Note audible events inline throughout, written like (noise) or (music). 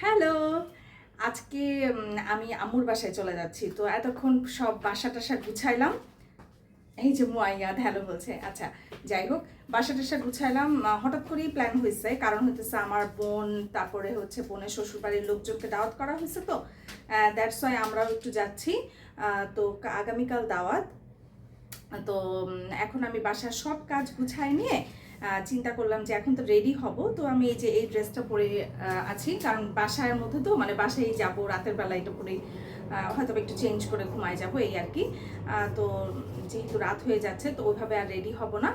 Hello আজকে আমি আমুর বাসায় চলে যাচ্ছি। তো এতক্ষণ সব বাসা টাসা গুছাইলাম। এই যে মুয়াইয়াদ হ্যালো বলছে। আচ্ছা যাই হোক, বাসা টাসা গুছাইলাম। হঠাৎ করেই প্ল্যান হয়েছে কারণ হতেছে আমার বোন, তারপরে হচ্ছে বোনের শ্বশুরবাড়ির লোকজনকে দাওয়াত করা হয়েছে তো। দ্যাটস ওয়াই আমরাও একটু যাচ্ছি। তো আগামীকাল দাওয়াত। তো এখন আমি বাসার সব কাজ গুছাই নিয়ে চিন্তা করলাম যে এখন তো রেডি হব তো আমি এই যে এই ড্রেসটা পরে আছি। কারণ বাসার মধ্যে তো মানে বাসায় যাব রাতের বেলা এটা আহ, হয়তো একটু চেঞ্জ করে ঘুমায় যাব এই আর কি। তো যেহেতু রাত হয়ে যাচ্ছে, তো ওইভাবে আর রেডি হব না।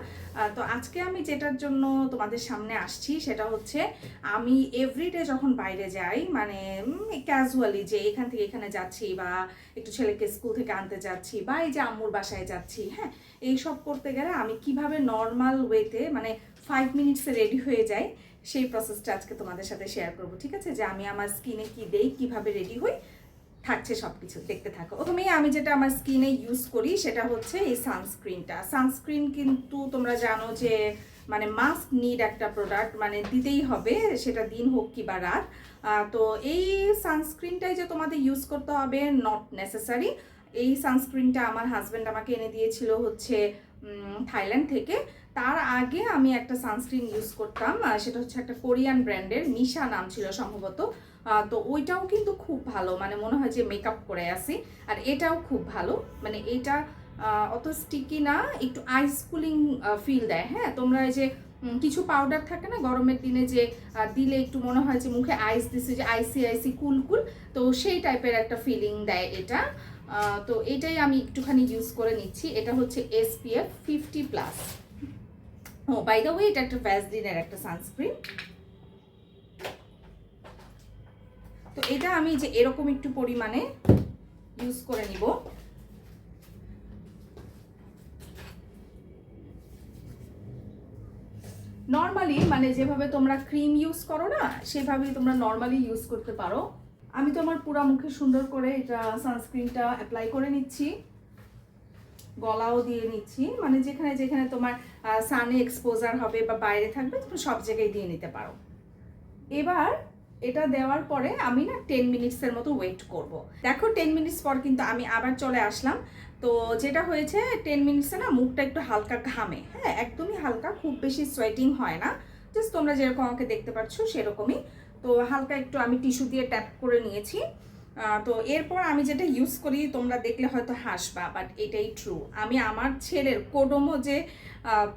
তো আজকে আমি যেটার জন্য তোমাদের সামনে আসছি, সেটা হচ্ছে আমি এভরিডে যখন বাইরে যাই মানে ক্যাজুয়ালি যে এখান থেকে এখানে যাচ্ছি বা একটু ছেলেকে স্কুল থেকে আনতে যাচ্ছি বা এই যে আম্মুর বাসায় যাচ্ছি হ্যাঁ এইসব করতে গেলে আমি কীভাবে নর্মাল ওয়েতে মানে ফাইভ মিনিটসে রেডি হয়ে যাই, সেই প্রসেসটা আজকে তোমাদের সাথে শেয়ার করব, ঠিক আছে? যে আমি আমার স্কিনে কি দেই, কীভাবে রেডি হই থাকছে সব কিছু দেখতে থাকো। প্রথমেই আমি যেটা আমার স্কিনে ইউজ করি সেটা হচ্ছে এই সানস্ক্রিনটা সানস্ক্রিন কিন্তু তোমরা জানো যে মানে মাস্ক নিড একটা প্রোডাক্ট মানে দিতেই হবে, সেটা দিন হোক কি বা রাত। তো এই সানস্ক্রিনটাই যে তোমাদের ইউজ করতে হবে নট নেসেসারি এই সানস্ক্রিনটা আমার হাজব্যান্ড আমাকে এনে দিয়েছিল হচ্ছে থাইল্যান্ড থেকে। তার আগে আমি একটা সানস্ক্রিন ইউজ করতাম সেটা হচ্ছে একটা কোরিয়ান ব্র্যান্ডের নিশা নাম ছিল সম্ভবত। তো ওইটাও কিন্তু খুব ভালো। মানে মনে হয় যে মেকআপ করে আসি আর এটাও খুব ভালো। মানে এটা অত স্টিকি না, একটু আইস কুলিং ফিল দেয়। হ্যাঁ তোমরা যে কিছু পাউডার থাকে না, গরমের দিনে যে দিলে একটু মনে হয় যে মুখে আইস দিছে যে আইসি আইসি কুল কুল তো সেই টাইপের একটা ফিলিং দেয় এটা। তো এটাই আমি একটুখানি ইউজ করে নিচ্ছি। এটা হচ্ছে এসপিএফ ফিফটি প্লাস ও বাই দ্য ওয়ে এটা একটা ভ্যাসলিনের একটা সানস্ক্রিন তো এটা আমি যে এরকম একটু পরিমাণে ইউজ করে নিব। নর্মালি মানে যেভাবে তোমরা ক্রিম ইউজ করো না, সেভাবেই তোমরা নর্মালি ইউজ করতে পারো। আমি তো আমার পুরা মুখে সুন্দর করে এটা সানস্ক্রিনটা অ্যাপ্লাই করে নিচ্ছি। গলাও দিয়ে নিচ্ছি। মানে যেখানে যেখানে তোমার সানে এক্সপোজার হবে বা বাইরে থাকবে তুমি সব জায়গায় দিয়ে নিতে পারো। এবার এটা দেওয়ার পরে আমি না টেন মিনিটসের মতো ওয়েট করব। দেখো টেন মিনিটস পর কিন্তু আমি আবার চলে আসলাম। তো যেটা হয়েছে টেন মিনিটসে না মুখটা একটু হালকা ঘামে হ্যাঁ একদমই হালকা, খুব বেশি সোয়েটিং হয় না। জাস্ট তোমরা যেরকম আমাকে দেখতে পাচ্ছ সেরকমই। তো হালকা একটু আমি টিস্যু দিয়ে ট্যাপ করে নিয়েছি। তো এরপর আমি যেটা ইউজ করি, তোমরা দেখলে হয়তো হাসবা বাট এটাই ট্রু আমি আমার ছেলের কোডোমো যে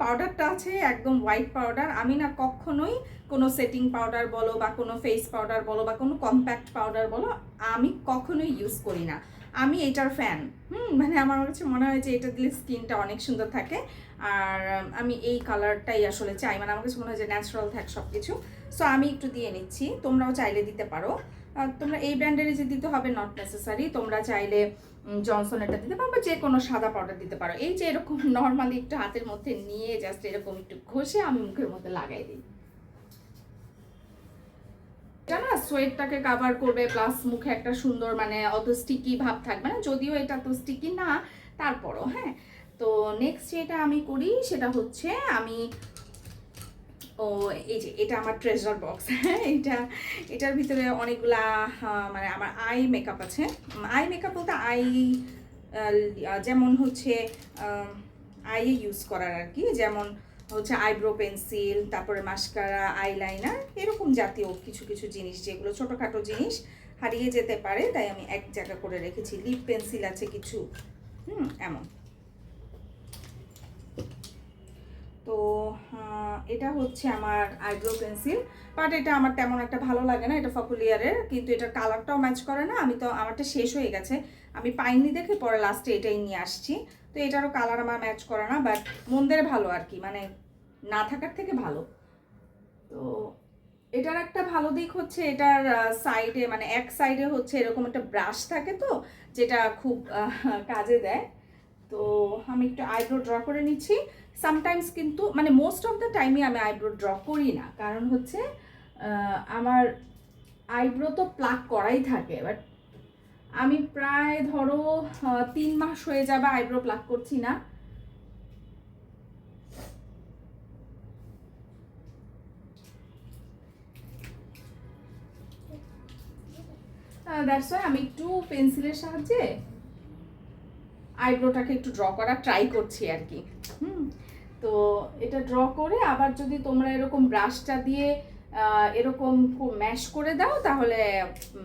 পাউডারটা আছে, একদম হোয়াইট পাউডার আমি না কখনোই কোনো সেটিং পাউডার বলো বা কোনো ফেস পাউডার বলো বা কোনো কম্প্যাক্ট পাউডার বলো, আমি কখনোই ইউজ করি না। আমি এটার ফ্যান হুম মানে আমার কাছে মনে হয় যে এটা দিলে স্কিনটা অনেক সুন্দর থাকে। আর আমি এই কালারটাই আসলে চাই। মানে আমার কাছে মনে হয় যে ন্যাচারাল থাকে সব কিছু সো আমি একটু দিয়ে নিচ্ছি। তোমরাও চাইলে দিতে পারো। তোমরা এই ব্র্যান্ডেরই যে দিতে হবে নট নেসেসারি তোমরা চাইলে জনসন এটা দিতে পারো বা যে কোনো সাদা পাউডার দিতে পারো। এই যে এরকম (laughs) নর্মালি একটু হাতের মধ্যে নিয়ে জাস্ট এরকম একটু ঘষে আমি মুখের মধ্যে লাগাই দিই। এটা না সোয়েটটাকে কাভার করবে প্লাস মুখে একটা সুন্দর মানে অত স্টিকি ভাব থাকবে না। যদিও এটা তো স্টিকি না, তারপরও হ্যাঁ? তো নেক্সট যেটা আমি করি, সেটা হচ্ছে আমি ও, এই যে, এটা আমার ট্রেজার বক্স এটা, এটার ভিতরে অনেকগুলা মানে আমার আই মেকআপ আছে। আই মেকআপ বলতে আই যেমন হচ্ছে আইয়ে ইউজ করার আর কি যেমন হচ্ছে আইব্রো পেন্সিল তারপরে মাস্কারা আইলাইনার এরকম জাতীয় কিছু কিছু জিনিস, যেগুলো ছোটোখাটো জিনিস হারিয়ে যেতে পারে। তাই আমি এক জায়গা করে রেখেছি। লিপ পেন্সিল আছে কিছু। হুম, এমন। তো এটা হচ্ছে আমার আইব্রো পেন্সিল বাট এটা আমার তেমন একটা ভালো লাগে না, এটা ফকুলিয়ারের কিন্তু এটার কালারটাও ম্যাচ করে না, আমি তো, আমারটা শেষ হয়ে গেছে, আমি পাইনি দেখে পরে লাস্টে এটাই নিয়ে আসছি, তো এটারও কালার আমার ম্যাচ করে না বাট মন্দের ভালো আর কি মানে না থাকার থেকে ভালো। তো এটার একটা ভালো দিক হচ্ছে এটার সাইডে মানে এক সাইডে হচ্ছে এরকম একটা ব্রাশ থাকে তো, যেটা খুব কাজে দেয়, তো আমি একটু আইব্রো ড্র করে নিচ্ছি সামটাইমস কিন্তু মানে মোস্ট অফ দ্য টাইমে আমি আইব্রো ড্র করি না। কারণ হচ্ছে আমার আইব্রো তো প্লাক করাই থাকে বাট আমি প্রায় ধরো তিন মাস হয়ে যাবে আইব্রো প্লাক করছি না। দ্যাটস ওয়াই আমি একটু পেন্সিলের সাহায্যে আইব্রোটাকে একটু ড্র করা ট্রাই করছি আর কি। হুম। তো এটা ড্র করে আবার যদি তোমরা এরকম ব্রাশটা দিয়ে এরকম ম্যাশ করে দাও, তাহলে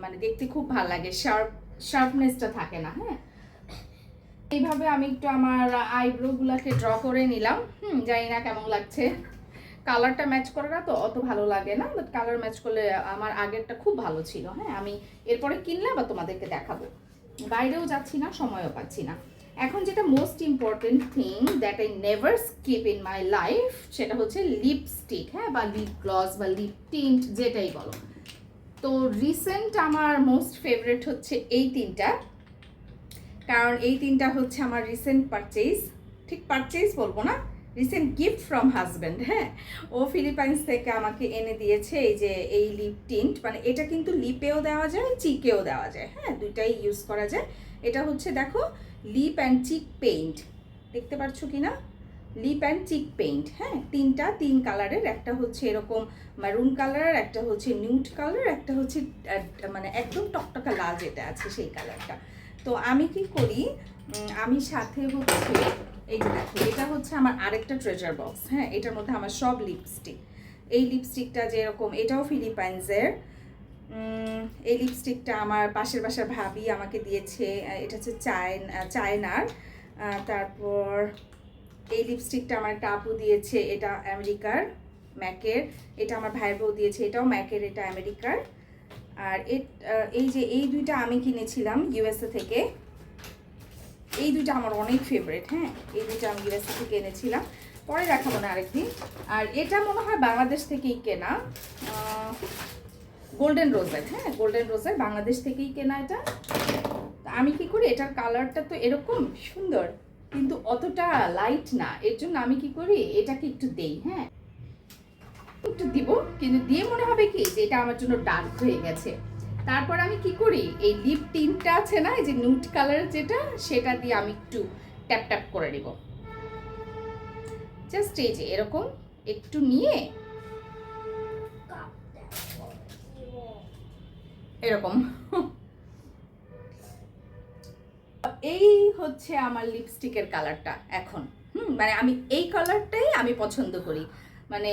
মানে দেখতে খুব ভালো লাগে। শার্প শার্পনেসটা থাকে না হ্যাঁ? এইভাবে আমি একটু আমার আইব্রোগুলোকে ড্র করে নিলাম। হুম, জানি না কেমন লাগছে। কালারটা ম্যাচ করে না তো অত ভালো লাগে না বাট কালার ম্যাচ করলে আমার আগেরটা খুব ভালো ছিল হ্যাঁ? আমি এরপরে কিনলে আবার তোমাদেরকে দেখাবো। বাইরেও যাচ্ছি না, সময়ও পাচ্ছি না। এখন যেটা most important thing that I never skip in my life সেটা হচ্ছে লিপস্টিক হ্যাঁ? বা লিপ গ্লস বা লিপ টিন্ট যেটাই বলো। তো রিসেন্ট আমার মোস্ট ফেভারিট হচ্ছে এই তিনটা। কারণ এই তিনটা হচ্ছে আমার রিসেন্ট পারচেজ ঠিক পারচেজ বলব না রিসেন্ট গিফট ফ্রম হাজব্যান্ড হ্যাঁ? ও ফিলিপাইন্স থেকে আমাকে এনে দিয়েছে এই যে এই লিপ টিন্ট মানে এটা কিন্তু লিপেও দেওয়া যায় চিকেও দেওয়া যায় হ্যাঁ? দুইটাই ইউজ করা যায়। এটা হচ্ছে, দেখো লিপ অ্যান্ড চিক পেইন্ট। দেখতে পাচ্ছ কি না লিপ অ্যান্ড চিক পেইন্ট হ্যাঁ? তিনটা, তিন কালারের। একটা হচ্ছে এরকম মারুন কালার একটা হচ্ছে নিউট কালার একটা হচ্ছে মানে একদম টকটকা লাল যেটা আছে সেই কালারটা তো আমি কি করি? আমি সাথে হচ্ছে, এই যে দেখো, এটা হচ্ছে আমার আরেকটা ট্রেজার বক্স হ্যাঁ? এটার মধ্যে আমার সব লিপস্টিক এই লিপস্টিকটা যেরকম এটাও ফিলিপাইন্সের এই লিপস্টিকটা আমার পাশের বাসার ভাবি আমাকে দিয়েছে। এটা হচ্ছে চায়ন চায়নার। তারপর এই লিপস্টিকটা আমার একটা আপু দিয়েছে, এটা আমেরিকার, ম্যাকের। এটা আমার ভাইয়ের বউ দিয়েছে, এটাও ম্যাকের, এটা আমেরিকার। আর এই যে এই দুইটা আমি কিনেছিলাম ইউএসএ থেকে, এই দুইটা আমার অনেক ফেভারিট হ্যাঁ? এই দুইটা আমি ইউএসএ থেকে এনেছিলাম। পরে দেখাবো না আরেকদিন। আর এটা মনে হয় বাংলাদেশ থেকেই কেনা। গোল্ডেন রোজের হ্যাঁ? গোল্ডেন রোজের বাংলাদেশ থেকেই কেনা এটা। আমি কি করি? এটার কালারটা তো এরকম সুন্দর, কিন্তু অতটা লাইট না। এর জন্য আমি কি করি? এটাকে একটু দেই হ্যাঁ? একটু দিব, কিন্তু দিয়ে মনে হবে কি? যে এটা আমার জন্য ডার্ক হয়ে গেছে। তারপর আমি কি করি? এই লিপ টিনটা আছে না? এই যে নুট কালার যেটা, সেটা দিয়ে আমি একটু ট্যাপ ট্যাপ করে নিব। জাস্ট এই যে এরকম একটু নিয়ে এরকম। এই হচ্ছে আমার লিপস্টিকের কালারটা এখন। হুম মানে আমি এই কালারটাই আমি পছন্দ করি। মানে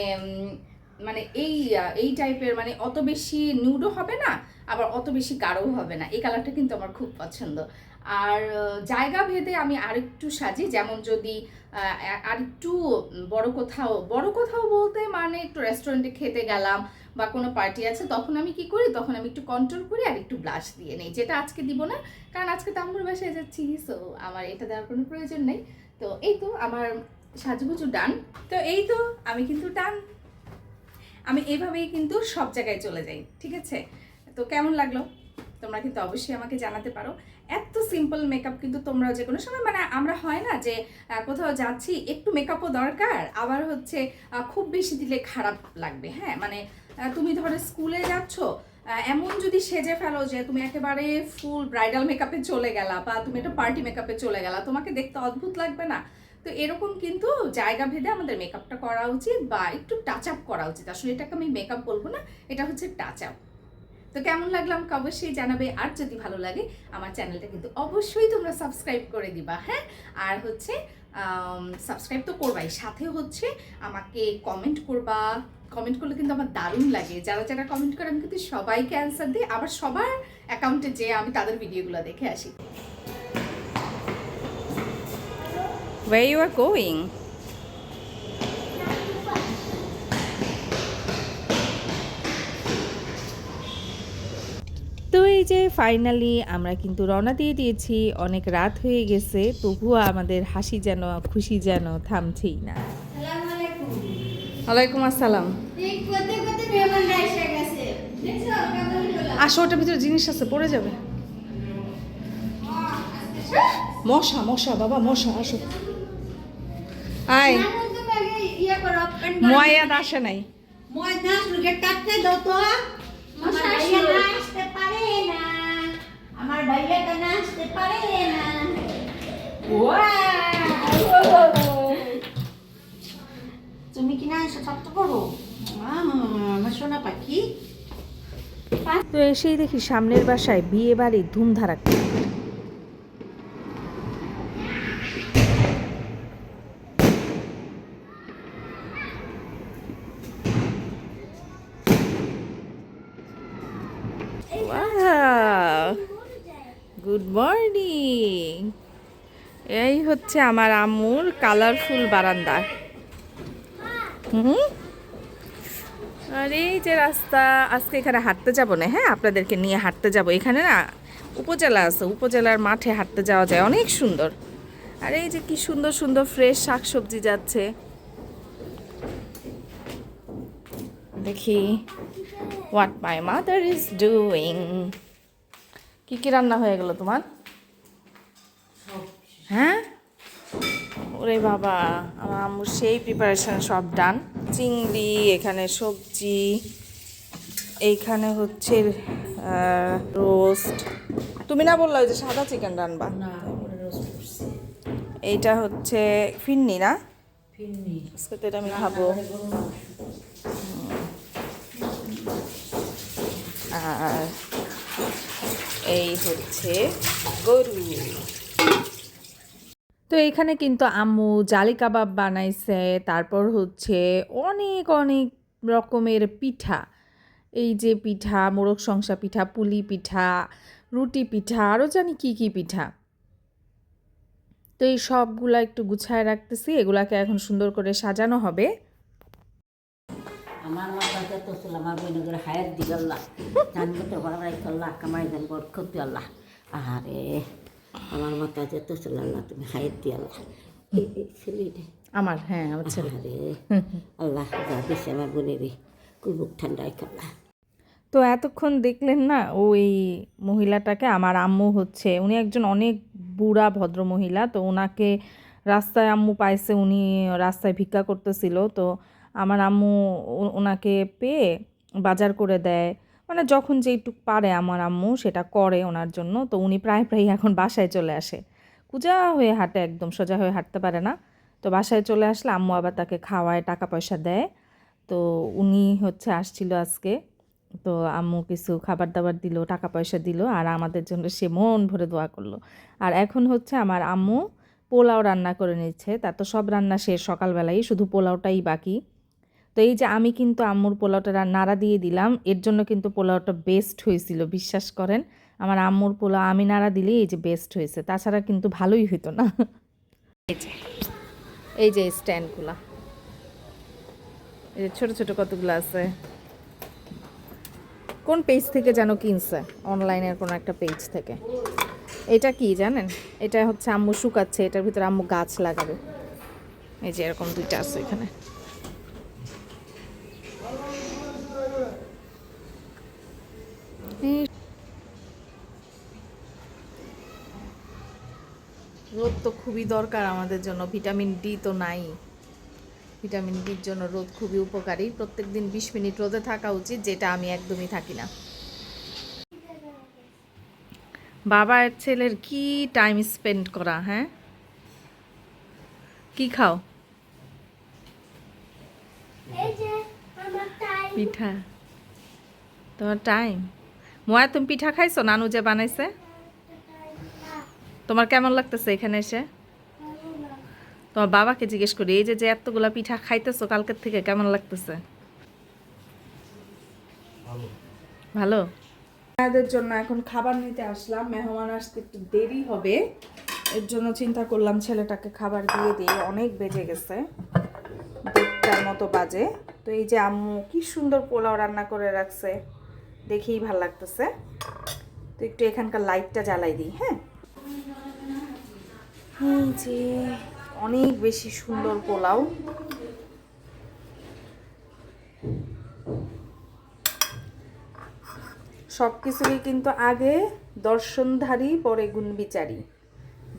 মানে এই এই টাইপের মানে অত বেশি নুডও হবে না, আবার অত বেশি গাঢ়ও হবে না। এই কালারটা কিন্তু আমার খুব পছন্দ। আর জায়গা ভেদে আমি আরেকটু সাজি, যেমন যদি আরেকটু বড় কোথাও বড় কোথাও বলতে মানে একটু রেস্টুরেন্টে খেতে গেলাম বা কোনো পার্টি আছে, তখন আমি কি করি? তখন আমি একটু কন্ট্রোল করি আর একটু ব্লাশ দিয়ে নেই। যেটা আজকে দিব না, কারণ আজকে তাম্বুর বাসায় যাচ্ছি সো আমার এটা দেওয়ার কোনো প্রয়োজন নেই। তো এই তো আমার সাজুগুজু ডান তো এই তো আমি কিন্তু ডান আমি এইভাবেই কিন্তু সব জায়গায় চলে যাই, ঠিক আছে? তো কেমন লাগল? তোমরা কিন্তু অবশ্যই আমাকে জানাতে পারো। এত সিম্পল মেকআপ কিন্তু তোমরা যে কোনো সময় মানে আমরা হয় না যে কোথাও যাচ্ছি, একটু মেকআপও দরকার, আবার হচ্ছে খুব বেশি দিলে খারাপ লাগবে হ্যাঁ? মানে তুমি ধরো স্কুলে যাচ্ছ এমন যদি সেজে ফেলো যে তুমি একেবারে ফুল ব্রাইডাল মেকআপে চলে গেলা বা তুমি একটা পার্টি মেকআপে চলে গেলা, তোমাকে দেখতে অদ্ভুত লাগবে না? তো এরকম কিন্তু জায়গা ভেদে আমাদের মেকআপটা করা উচিত বা একটু টাচ আপ করা উচিত। আসলে এটাকে আমি মেকআপ বলব না, এটা হচ্ছে টাচ আপ তো কেমন লাগল আমাকে অবশ্যই জানাবে, আর যদি ভালো লাগে, আমার চ্যানেলটা কিন্তু অবশ্যই তোমরা সাবস্ক্রাইব করে দিবা হ্যাঁ? আর হচ্ছে সাবস্ক্রাইব তো করবাই, সাথে হচ্ছে আমাকে কমেন্ট করবা কমেন্ট করলে কিন্তু আমার দারুণ লাগে। যারা যারা কমেন্ট করে, আমি কিন্তু সবাইকে অ্যান্সার দিই। আবার সবার অ্যাকাউন্টে যে আমি তাদের ভিডিওগুলো দেখে আসি। Where you are going? তো এই যে ফাইনালি আমরা কিন্তু রওনা দিয়ে দিয়েছি। অনেক রাত হয়ে গেছে, তবুও আমাদের হাসি যেন, খুশি যেন থামছেই না। ওয়ালাইকুম আসসালাম। আসো ওটার ভিতরে জিনিস আছে পড়ে যাবে। মশা মশা বাবা মশা আসো। আয়। ময়াদ আসে নাই। আমার ভাইয়াটা নাচতে পারে না। তুমি কি না এসে শক্ত করো আমার সোনা পাখি। তো এসেই দেখি সামনের বাসায় বিয়ে বাড়ির ধুমধারাক্কা গুড মর্নিং। এই হচ্ছে আমার আম্মুর কালারফুল বারান্দা। হুম। আর এই যে রাস্তা আজকে এখানে হাঁটতে যাব না হ্যাঁ? আপনাদেরকে নিয়ে হাঁটতে যাব। এখানে না উপজেলা আছে উপজেলার মাঠে হাঁটতে যাওয়া যায় অনেক সুন্দর। আর এই যে কি সুন্দর সুন্দর ফ্রেশ শাকসবজি যাচ্ছে। দেখি what my mother is doing কি কি রান্না হয়ে গেল তোমার? হ্যাঁ? ওরে বাবা আমার আম্মুর সেই প্রিপারেশন সব ডান চিংড়ি এখানে সবজি এইখানে হচ্ছে রোস্ট তুমি না বললা ওই যে সাদা চিকেন রানবা? এইটা হচ্ছে ফিন্নি না? আজকে তো এটা আমি খাব। আর এই হচ্ছে গরু। তো এখানে কিন্তু আম্মু জালি কাবাব বানাইছে, তারপর হচ্ছে অনেক অনেক রকমের পিঠা। এই যে পিঠা, মোরগ সংসা পিঠা, পুলি পিঠা, রুটি পিঠা আরও জানি কি কি পিঠা। তো এই সবগুলা একটু গুছায় রাখতেছি, এগুলাকে এখন সুন্দর করে সাজানো হবে। আমার তো আমার দিল আল্লাহ। তো কামাই আল্লাহ। আরে আমার মাথাতে তো ছিল আল্লাহ তুমি হায়াত দি আল্লাহ। এই এই ছেলেটা। আমার হ্যাঁ আমার ছেলে। আল্লাহ যা দিছে আমার বোনেরে ঠান্ডায় খেলা তো এতক্ষণ দেখলেন না ওই মহিলাটাকে আমার আম্মু হচ্ছে। উনি একজন অনেক বুড়া ভদ্র মহিলা তো ওনাকে রাস্তায় আম্মু পাইছে উনি রাস্তায় ভিক্ষা করতেছিল। তো আমার আম্মু ওনাকে পেয়ে বাজার করে দেয়। মানে যখন যেইটুক পারে আমার আম্মু সেটা করে ওনার জন্য, তো উনি প্রায় প্রায় এখন বাসায় চলে আসে। কুজা হয়ে হাঁটে একদম, সোজা হয়ে হাঁটতে পারে না। তো বাসায় চলে আসলে আম্মু আবার তাকে খাওয়ায় টাকা পয়সা দেয়। তো উনি হচ্ছে আসছিল আজকে, তো আম্মু কিছু খাবার দাবার দিল টাকা পয়সা দিল, আর আমাদের জন্য সে মন ভরে দোয়া করল। আর এখন হচ্ছে আমার আম্মু পোলাও রান্না করে নিচ্ছে তার তো সব রান্না শেষ সকালবেলাই শুধু পোলাওটাই বাকি। তো এই যে আমি কিন্তু আম্মুর পোলাওটা নাড়া দিয়ে দিলাম, এর জন্য কিন্তু পোলাওটা বেস্ট হয়েছিল, বিশ্বাস করেন। আমার আম্মুর পোলাও আমি নাড়া দিলেই এই যে বেস্ট হয়েছে, তাছাড়া কিন্তু ভালোই হইতো না। এই যে এই যে স্ট্যান্ডগুলা এই যে ছোটো ছোটো কতগুলো আছে? কোন পেজ থেকে যেন কিনছে? অনলাইনের কোনো একটা পেজ থেকে। এটা কি জানেন? এটা হচ্ছে আম্মু শুকাচ্ছে, এটার ভিতরে আম্মু গাছ লাগাবে। এই যে এরকম দুইটা আছে এখানে। রোদ তো খুবই দরকার আমাদের জন্য ভিটামিন ডি তো নাই। ভিটামিন ডির জন্য রোদ খুবই উপকারী। প্রত্যেক দিন বিশ মিনিট রোদে থাকা উচিত যেটা আমি একদমই থাকি না। বাবা এর ছেলের কি টাইম স্পেন্ড করা হ্যাঁ? কি খাও? পিঠা। তোমার টাইম মোয়া তুমি পিঠা খাইছো? নানু যে বানাইছে? তোমার কেমন লাগতেছে এখানে এসে? তোমার বাবাকে জিজ্ঞেস করি এই যে যে এতগুলা পিঠা খাইতেছো কালকের থেকে কেমন লাগতেছে? ভালো। মায়েদের জন্য এখন খাবার নিতে আসলাম মেহমান আসতে একটু দেরি হবে। এর জন্য চিন্তা করলাম ছেলেটাকে খাবার দিয়ে দিয়ে অনেক বেজে গেছে দেড়টার মতো বাজে। তো এই যে আম্মু কি সুন্দর পোলাও রান্না করে রাখছে। দেখেই ভালো লাগতেছে। তো একটু এখানকার লাইটটা জ্বালাই দিই হ্যাঁ? যে অনেক বেশি সুন্দর পোলাও। সব কিছুরই কিন্তু আগে দর্শনধারী, পরে গুণবিচারী।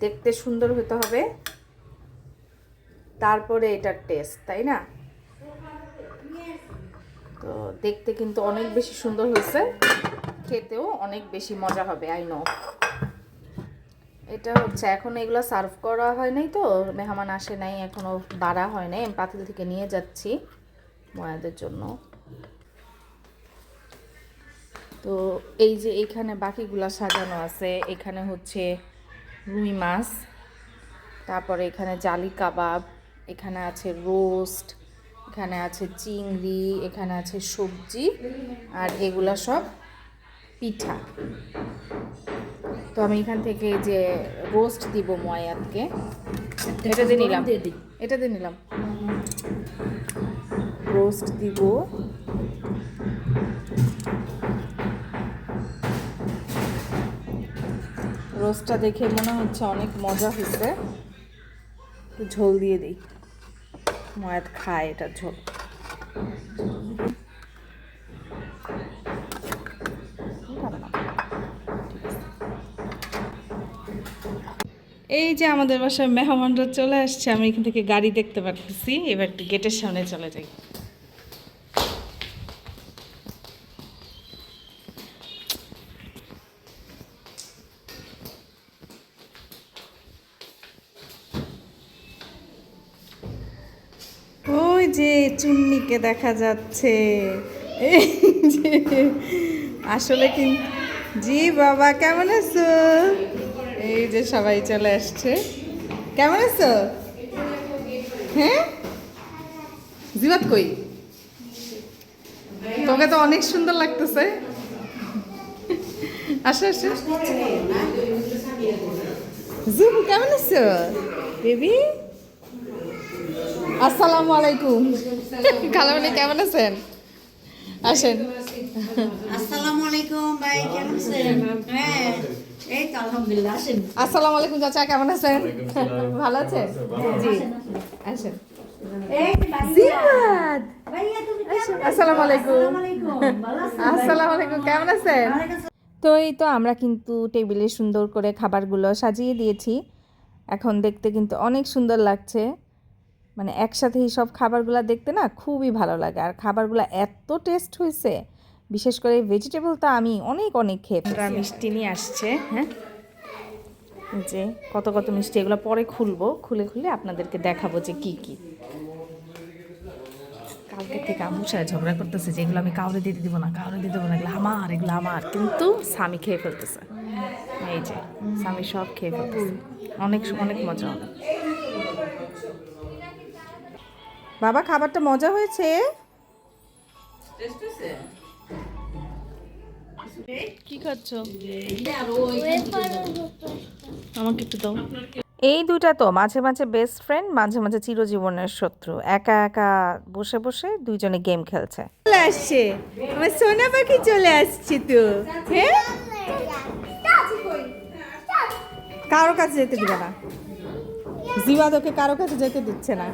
দেখতে সুন্দর হতে হবে। তারপরে এটার টেস্ট তাই না? তো দেখতে কিন্তু অনেক বেশি সুন্দর হয়েছে। খেতেও অনেক বেশি মজা হবে আই নো এটা হচ্ছে, এখন এগুলো সার্ভ করা হয় নাই তো, মেহমান আসে নাই, এখনও বাড়া হয় নাই। আমি পাতিল থেকে নিয়ে যাচ্ছি ময়াদের জন্য। তো এই যে এখানে বাকিগুলা সাজানো আছে, এখানে হচ্ছে রুই মাছ, তারপরে এখানে জালি কাবাব, এখানে আছে রোস্ট এখানে আছে চিংড়ি এখানে আছে সবজি আর এগুলা সব পিঠা। তো আমি এখান থেকে যে রোস্ট দিব ময়াতকে। এটা দিয়ে নিলাম। এটা দিয়ে নিলাম। রোস্ট দিব। রোস্টটা দেখে মনে হচ্ছে অনেক মজা হয়েছে একটু ঝোল দিয়ে দিই। ময়াত খায় এটা ঝোল। এই যে আমাদের বাসায় মেহমানরা চলে আসছে, আমি এখান থেকে গাড়ি দেখতে পারতেছি। এবার একটু গেটের সামনে চলে যাই ওই যে চুন্নিকে দেখা যাচ্ছে। আসলে কি জি বাবা, কেমন আছো? এই যে সবাই চলে আসছে। কেমন আছো? হ্যাঁ? জিবাত কই? তোকে তো অনেক সুন্দর লাগতেছে। আসো আসো। জুম, কেমন আছো? বেবি? আসসালামু আলাইকুম। খালামণি কেমন আছেন? আসেন। আসসালামু আলাইকুম ভাই কেমন আছেন? হ্যাঁ এই তো আলহামদুলিল্লাহ আসেন। আসসালামু আলাইকুম চাচা কেমন আছেন? ভালো আছেন? জি। আসেন ভাইয়া তুমি আসেন। আসসালামু আলাইকুম। আসসালামু আলাইকুম কেমন আছেন? তো এই তো আমরা কিন্তু টেবিলে সুন্দর করে খাবারগুলো সাজিয়ে দিয়েছি। এখন দেখতে কিন্তু অনেক সুন্দর লাগছে। মানে একসাথে এই সব খাবারগুলো দেখতে না খুবই ভালো লাগে। আর খাবারগুলো এত টেস্ট হয়েছে বিশেষ করে ভেজিটেবল তো আমি অনেক অনেক খেয়ে মিষ্টি নিয়ে আসছে হ্যাঁ? যে কত কত মিষ্টি, এগুলো পরে খুলবো। খুলে খুলে আপনাদেরকে দেখাবো যে কি কি। কালকে থেকে আম্মুর সাথে ঝগড়া করতেছে যে এগুলো আমি কাউরে দিতে দিব না, কাউরে দিতে দেবো না, এগুলো আমার এগুলো আমার। কিন্তু স্বামী খেয়ে ফেলতেছে। এই যে, স্বামী সব খেয়ে ফেলতেছে। অনেক অনেক মজা হবে। বাবা খাবারটা মজা হয়েছে? কি খাচ্ছ? আমাকে একটু দাও। এই দুইটা তো মাঝে মাঝে বেস্ট ফ্রেন্ড মাঝে মাঝে চিরজীবনের শত্রু। একা একা বসে বসে দুইজনে গেম খেলছে। চলে আসছে। আমার সোনা পাখি চলে আসছে তো। হ্যাঁ কারও কাছে যেতে দিবে না। জিবাদ ওকে কারও কাছে যেতে দিচ্ছে না।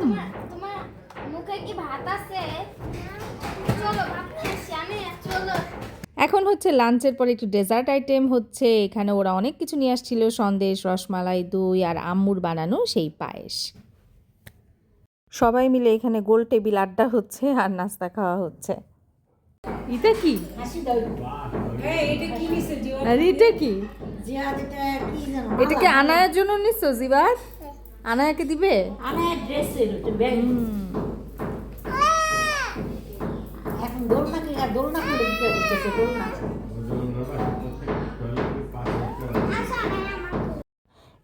তোমার তোমার মুখে কি ভাত আছে? চলো ভাত নিয়ে আমি চলো। এখন হচ্ছে লাঞ্চের পর একটু ডেজার্ট আইটেম হচ্ছে। এখানে ওরা অনেক কিছু নিয়ে আসছিল সন্দেশ রসমালাই দই আর আম্মুর বানানো সেই পায়েস। সবাই মিলে এখানে গোল টেবিল আড্ডা হচ্ছে আর নাস্তা খাওয়া হচ্ছে। এটা কি? আর এটা কি জিয়াদ এটা কি? এটা কি আনায়ার জন্য নিচ্ছ জিবার আনায়াকে দিবে? আমি ড্রেসের ব্যাগ এখন দোলনা কি? আর দোলনা খুলে দিতে হচ্ছে দোলনা।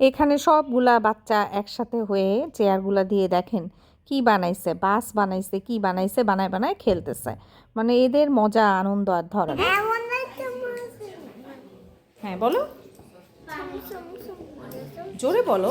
এখানে সবগুলা বাচ্চা একসাথে হয়ে চেয়ারগুলা দিয়ে দেখেন কি বানাইছে বাস বানাইছে কি বানাইছে বানায় বানায় খেলতেছে। মানে এদের মজা আনন্দ আর ধরা হ্যাঁ বলো। জোরে বলো।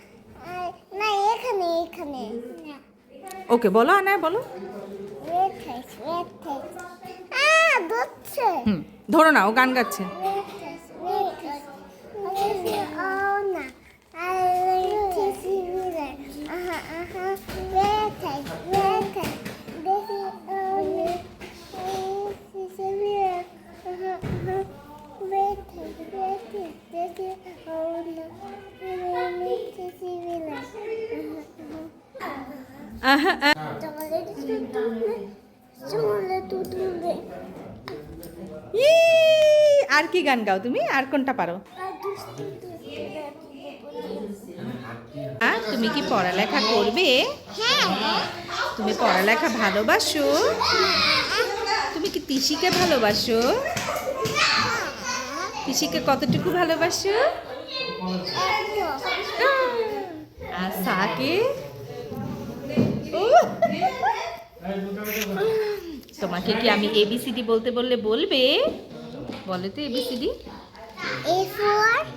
না এখানে এখানে। ওকে বলো আনায় বলো। ধরো না ও গান গাচ্ছে। আর কি গান গাও তুমি? আর কোনটা পারো? তুমি কি পড়ালেখা করবে? তুমি পড়ালেখা ভালোবাসো? তুমি কি তিশিকে ভালোবাসো? তিশিকে কতটুকু ভালোবাসো? আর সাকে? তোমাকে কি আমি এবিসিডি বলতে বললে বলবে? বলো তো এবিসিডি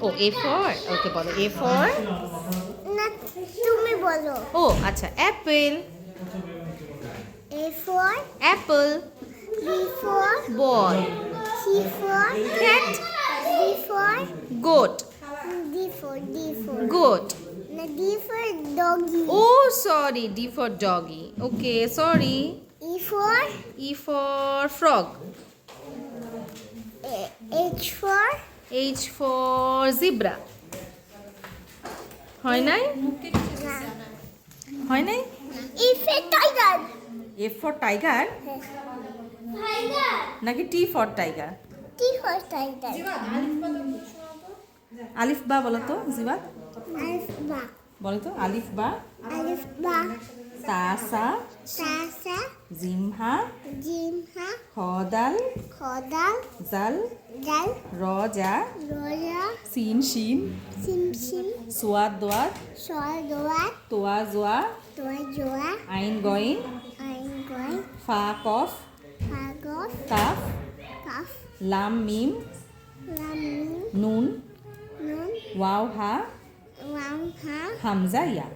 ও এ ফর ওকে বলো এ ফর না তুমি বলো। ও আচ্ছা apple. A for apple. B for ball. C for cat. D for goat. D for D for goat. D for doggy oh sorry D for doggy okay sorry E for for frog A- H for? H for zebra হয় নাই? হয় নাই? E for tiger. F for tiger নাকি T for tiger T for tiger. আলিফ বা বলো তো জিবাত Alif ba বলতো আলিফ বা? আলিফ বা। তাসা। তাসা। জিমহা। জিমহা। খদাল। খদাল। জাল। জাল। রজা। রজা। সিন সিন সিন সিন সোয়া দোয়া সোয়া দোয়া তোয়া জোয়া। তোয়া জোয়া। আইন গয়ন আইন গয়ন ফা কফ। ফা কফ। কাফ। কাফ। লাম মিম। লাম মিম। নুন। নুন। ওয়াও হা। হামজা ইয়া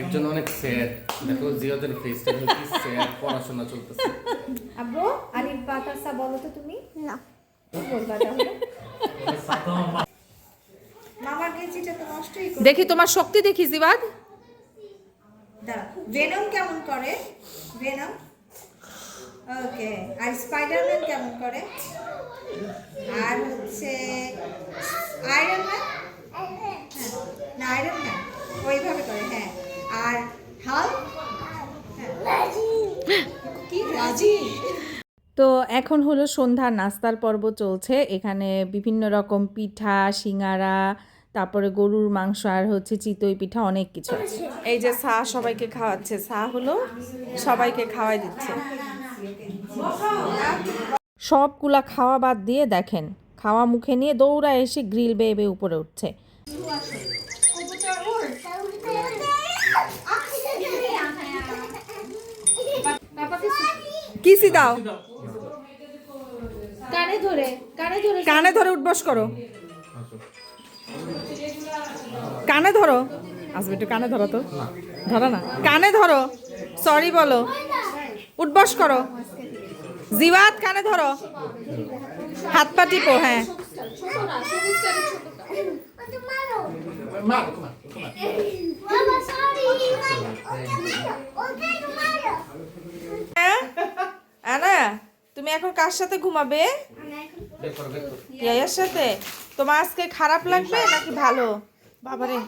একজন অনেক স্যাড দেখো জিয়াদের ফেসটা কি স্যাড পড়াশোনা চলতেছে। আব্বু আলিফ বাতাসা বলো তো তুমি। বলবা তাহলে? মামার গেঞ্জিটা তো নষ্টই করে দেখি তোমার শক্তি দেখি জিবাদ। দাঁড়া ভেনম কেমন করে? ভেনম ওকে আর স্পাইডারম্যান কেমন করে? আর হচ্ছে আয়রন ম্যান না আয়রন ম্যান ওইভাবে করে হ্যাঁ। আর হাল? কি রাজি? তো এখন হলো সন্ধ্যার নাস্তার পর্ব চলছে। এখানে বিভিন্ন রকম পিঠা সিঙ্গারা তারপরে গরুর মাংস আর হচ্ছে চিতই পিঠা অনেক কিছু আছে। এই যে চা সবাইকে খাওয়াচ্ছে চা হলো সবাইকে খাওয়াই দিচ্ছে। সবগুলা খাওয়া বাদ দিয়ে দেখেন খাওয়া মুখে নিয়ে দৌড়া এসে গ্রিল বেয়ে বেয়ে উপরে উঠছে। কিসি দাও কানে ধরে কানে ধরে কানে ধরে উঠবস করো। কানে ধরো। আসবে একটু কানে ধরো তো। ধরো না। কানে ধরো। সরি বলো। উঠবস করো। জিবাত কানে ধরো। হাত পা টিপো হ্যাঁ। আনা, তুমি এখন কার সাথে ঘুমাবে? ইয়ার সাথে? তোমার আজকে খারাপ লাগবে নাকি ভালো? বাবারে।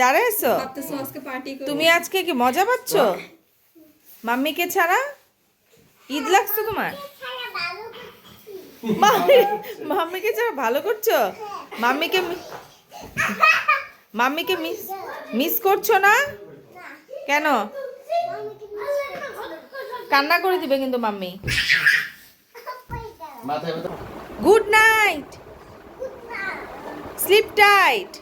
দাঁড়াইছো তুমি আজকে কি মজা পাচ্ছ? মাম্মিকে ছাড়া? ঈদ লাগছে তোমার? মাম্মি- মাম্মিকে ছাড়া ভালো করছ? মাম্মিকে মাম্মিকে মিস মিস করছ না? কেন? কান্না করে দিবে কিন্তু mummy good night sleep tight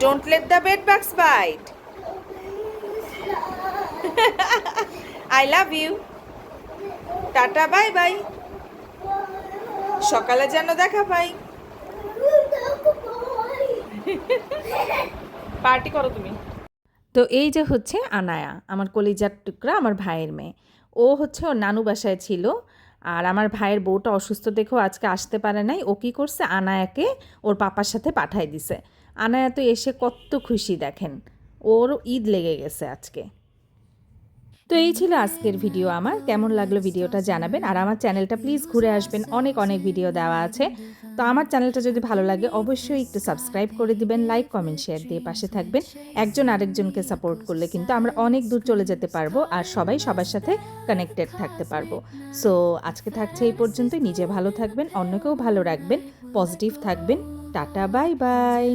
don't let the bed bugs bite I love you tata bye bye সকালে যেন দেখা পাই। পার্টি করো তুমি। তো এই যে হচ্ছে আনায়া আমার কলিজার টুকরা আমার ভাইয়ের মেয়ে। ও হচ্ছে ওর নানু বাসায় ছিল আর আমার ভাইয়ের বউটা অসুস্থ দেখেও আজকে আসতে পারে নাই। ও কী করছে? আনায়াকে ওর পাপার সাথে পাঠাই দিছে। আনায়া তো এসে কত খুশি দেখেন ওর ঈদ লেগে গেছে আজকে। তো এই ছিল আজকের ভিডিও আমার। কেমন লাগল ভিডিওটা জানাবেন। আর আমার চ্যানেলটা প্লিজ ঘুরে আসবেন। অনেক অনেক ভিডিও দেওয়া আছে। তো আমার চ্যানেলটা যদি ভালো লাগে, অবশ্যই একটু সাবস্ক্রাইব করে দিবেন, লাইক, কমেন্ট, শেয়ার দিয়ে পাশে থাকবেন। একজন আরেকজনকে সাপোর্ট করলে কিন্তু আমরা অনেক দূর চলে যেতে পারব আর সবাই সবার সাথে কানেক্টেড থাকতে পারব। সো আজকে থাকছে এই পর্যন্তই। নিজে ভালো থাকবেন, অন্যকেও ভালো রাখবেন, পজিটিভ থাকবেন। Tata, bye bye.